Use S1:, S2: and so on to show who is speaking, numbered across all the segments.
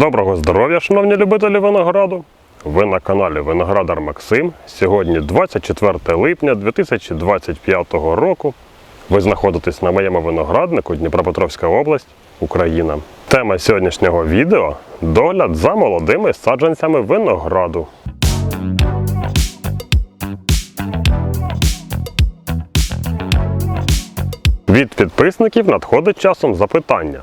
S1: Доброго здоров'я, шановні любителі винограду! Ви на каналі Виноградар Максим. Сьогодні 24 липня 2025 року. Ви знаходитесь на моєму винограднику Дніпропетровська область, Україна. Тема сьогоднішнього відео догляд за молодими саджанцями винограду. Від підписників надходить часом запитання,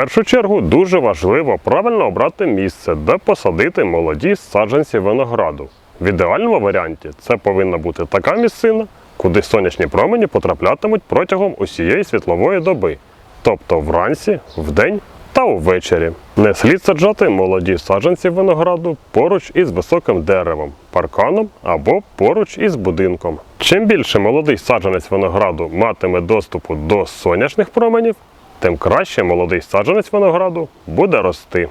S1: Першу чергу дуже важливо правильно обрати місце, де посадити молоді саджанці винограду. В ідеальному варіанті це повинна бути така місцина, куди сонячні промені потраплятимуть протягом усієї світлової доби, тобто вранці, вдень та увечері. Не слід саджати молоді саджанці винограду поруч із високим деревом, парканом або поруч із будинком. Чим більше молодий саджанець винограду матиме доступу до сонячних променів, тим краще молодий саджанець винограду буде рости.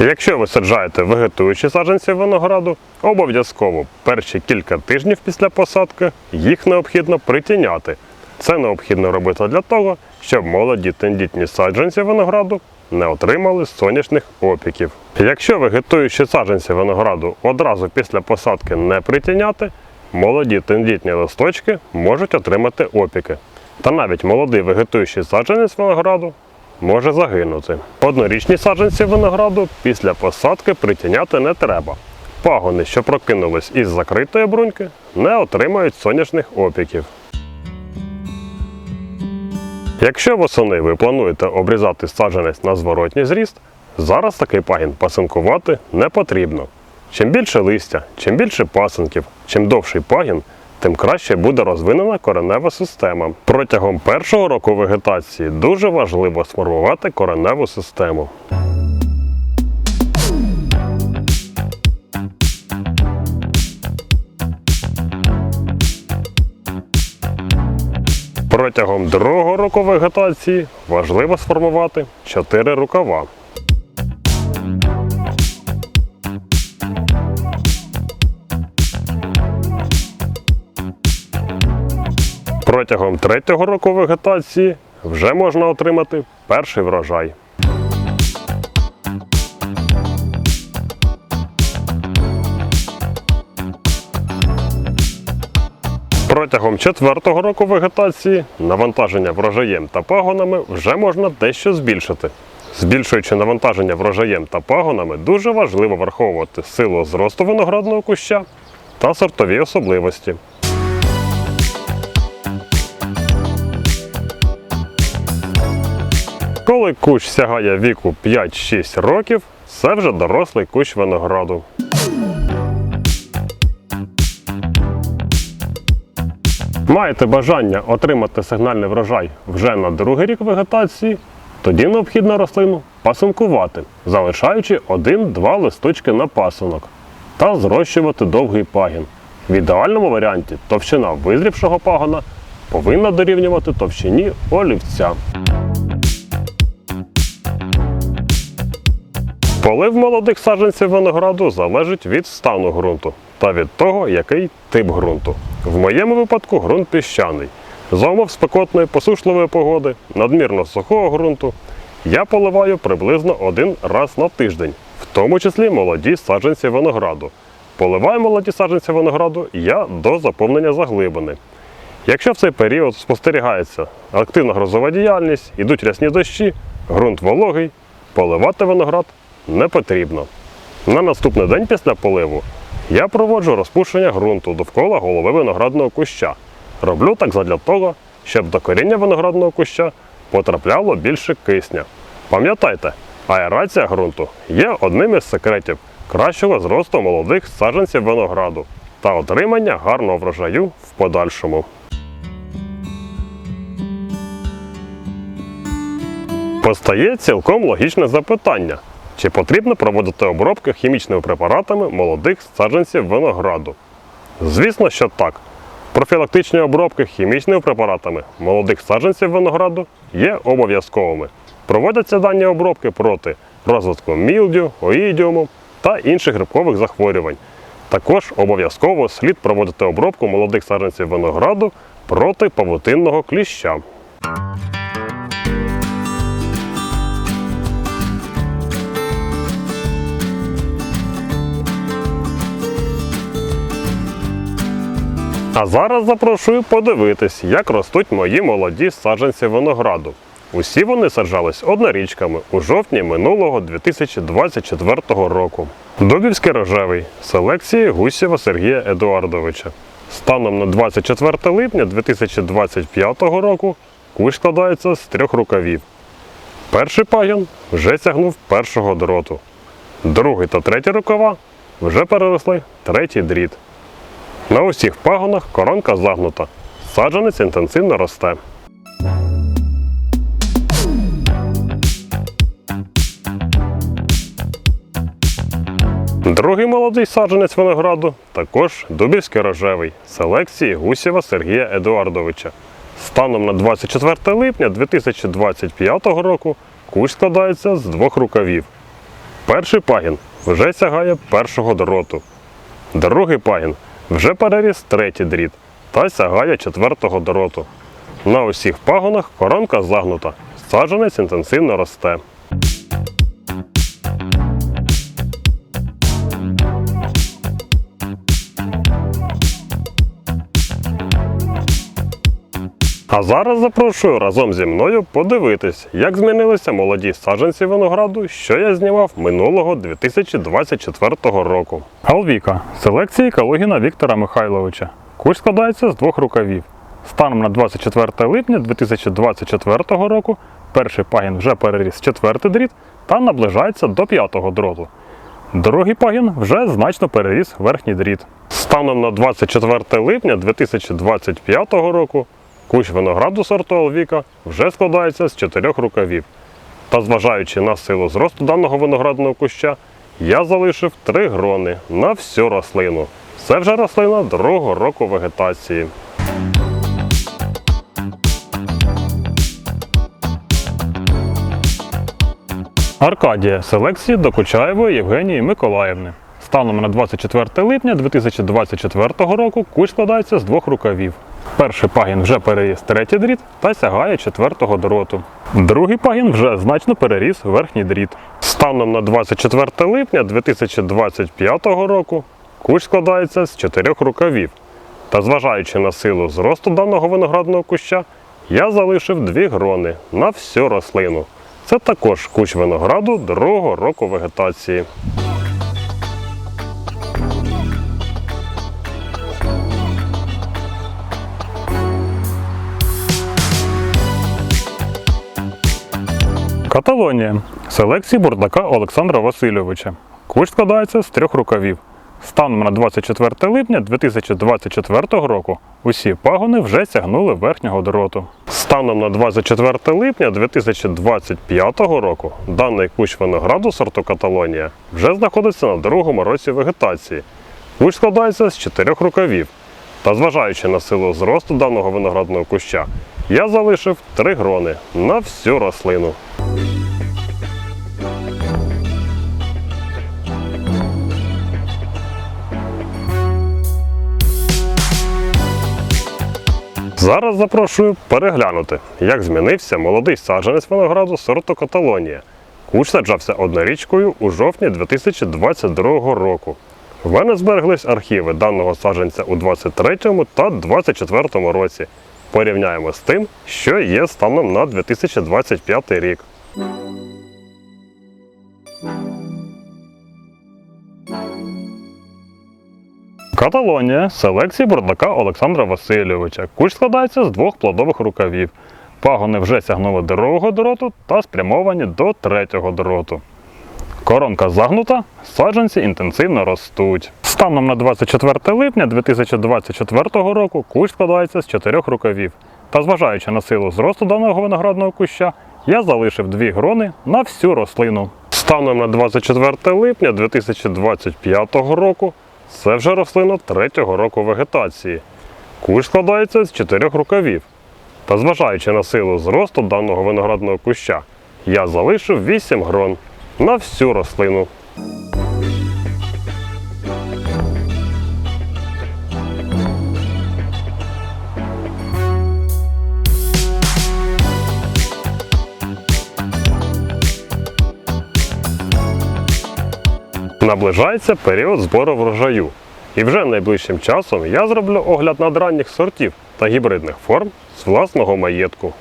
S1: Якщо ви саджаєте вегетуючі саджанці винограду, обов'язково перші кілька тижнів після посадки їх необхідно притіняти. Це необхідно робити для того, щоб молоді тендітні саджанці винограду не отримали сонячних опіків. Якщо вегетуючі саджанці винограду одразу після посадки не притіняти, молоді тендітні листочки можуть отримати опіки. Та навіть молодий вегетуючий саджанець винограду може загинути. Однорічні саджанці винограду після посадки притіняти не треба. Пагони, що прокинулись із закритої бруньки, не отримають сонячних опіків. Якщо восени ви плануєте обрізати саджанець на зворотній зріст, зараз такий пагін пасинкувати не потрібно. Чим більше листя, чим більше пасинків, чим довший пагін, тим краще буде розвинена коренева система. Протягом першого року вегетації дуже важливо сформувати кореневу систему. Протягом другого року вегетації важливо сформувати 4 рукава. Протягом третього року вегетації вже можна отримати перший врожай. Протягом четвертого року вегетації навантаження врожаєм та пагонами вже можна дещо збільшити. Збільшуючи навантаження врожаєм та пагонами, дуже важливо враховувати силу зросту виноградного куща та сортові особливості. Коли кущ сягає віку 5-6 років, це вже дорослий кущ винограду. Маєте бажання отримати сигнальний врожай вже на другий рік вегетації, тоді необхідно рослину пасинкувати, залишаючи 1-2 листочки на пасинок та зрощувати довгий пагін. В ідеальному варіанті товщина визрівшого пагона повинна дорівнювати товщині олівця. Полив молодих саджанців винограду залежить від стану ґрунту та від того, який тип ґрунту. В моєму випадку ґрунт піщаний. За умов спекотної посушливої погоди, надмірно сухого ґрунту, я поливаю приблизно один раз на тиждень, в тому числі молоді саджанці винограду. Поливаю молоді саджанці винограду я до заповнення заглибини. Якщо в цей період спостерігається активна грозова діяльність, ідуть рясні дощі, ґрунт вологий, поливати виноград не потрібно. На наступний день після поливу я проводжу розпушення ґрунту довкола голови виноградного куща. Роблю так задля того, щоб до коріння виноградного куща потрапляло більше кисня. Пам'ятайте, аерація ґрунту є одним із секретів кращого зросту молодих саджанців винограду та отримання гарного врожаю в подальшому. Постає цілком логічне запитання чи потрібно проводити обробки хімічними препаратами молодих саджанців винограду? Звісно, що так. Профілактичні обробки хімічними препаратами молодих саджанців винограду є обов'язковими. Проводяться дані обробки проти розвитку мілдю, оїдіуму та інших грибкових захворювань. Також обов'язково слід проводити обробку молодих саджанців винограду проти павутинного кліща. А зараз запрошую подивитись, як ростуть мої молоді саджанці винограду. Усі вони саджались однорічками у жовтні минулого 2024 року. Дубівський рожевий селекції Гусєва Сергія Едуардовича. Станом на 24 липня 2025 року кущ складається з трьох рукавів. Перший пагін вже сягнув першого дроту. Другий та третій рукава вже переросли третій дріт. На усіх пагонах коронка загнута. Саджанець інтенсивно росте. Другий молодий саджанець винограду також дубівський рожевий селекції Гусєва Сергія Едуардовича. Станом на 24 липня 2025 року кущ складається з двох рукавів. Перший пагін вже сягає першого дроту. Другий пагін вже переріс третій дріт та сягає четвертого дроту. На усіх пагонах коронка загнута. Саджанець інтенсивно росте. А зараз запрошую разом зі мною подивитись, як змінилися молоді саджанці винограду, що я знімав минулого 2024 року.
S2: Алвіка селекції Калугіна Віктора Михайловича. Кущ складається з двох рукавів. Станом на 24 липня 2024 року перший пагін вже переріс четвертий дріт та наближається до п'ятого дроту. Другий пагін вже значно переріс верхній дріт.
S1: Станом на 24 липня 2025 року кущ винограду сорту Алвіка вже складається з чотирьох рукавів. Та зважаючи на силу зросту даного виноградного куща, я залишив три грони на всю рослину. Це вже рослина другого року вегетації.
S2: Аркадія селекції Докучаєвої Євгенії Миколаївни. Станом на 24 липня 2024 року кущ складається з двох рукавів. Перший пагін вже переріс третій дріт та сягає четвертого дроту. Другий пагін вже значно переріс верхній дріт.
S1: Станом на 24 липня 2025 року кущ складається з чотирьох рукавів. Та зважаючи на силу зросту даного виноградного куща, я залишив дві грони на всю рослину. Це також кущ винограду другого року вегетації.
S2: Каталонія селекції бурдака Олександра Васильовича. Кущ складається з трьох рукавів. Станом на 24 липня 2024 року усі пагони вже сягнули верхнього дроту.
S1: Станом на 24 липня 2025 року даний кущ винограду сорту Каталонія вже знаходиться на другому році вегетації. Кущ складається з чотирьох рукавів. Та зважаючи на силу зросту даного виноградного куща, я залишив три грони на всю рослину. Зараз запрошую переглянути, як змінився молодий саджанець винограду сорту Каталонія. Кущ саджався однорічкою у жовтні 2022 року. В мене збереглись архіви даного саджанця у 2023 та 2024 році. Порівняємо з тим, що є станом на 2025 рік.
S2: Каталонія селекції бурдака Олександра Васильовича. Кущ складається з двох плодових рукавів. Пагони вже сягнули другого дроту та спрямовані до третього дроту. Коронка загнута, саджанці інтенсивно ростуть. Станом на 24 липня 2024 року кущ складається з чотирьох рукавів. Та зважаючи на силу зросту даного виноградного куща, я залишив дві грони на всю рослину.
S1: Станом на 24 липня 2025 року це вже рослина третього року вегетації. Кущ складається з чотирьох рукавів. Та зважаючи на силу зросту даного виноградного куща, я залишив 8 грон на всю рослину. Наближається період збору врожаю. І вже найближчим часом я зроблю огляд надранніх сортів та гібридних форм з власного маєтку.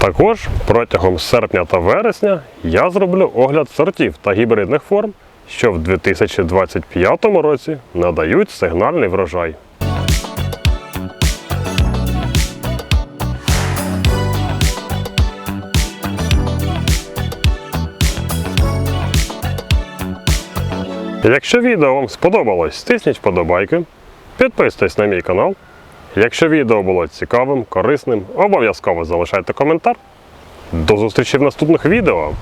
S1: Також протягом серпня та вересня я зроблю огляд сортів та гібридних форм, що в 2025 році надають сигнальний врожай. Якщо відео вам сподобалось, стисніть вподобайки, підписуйтесь на мій канал. Якщо відео було цікавим, корисним, обов'язково залишайте коментар. До зустрічі в наступних відео!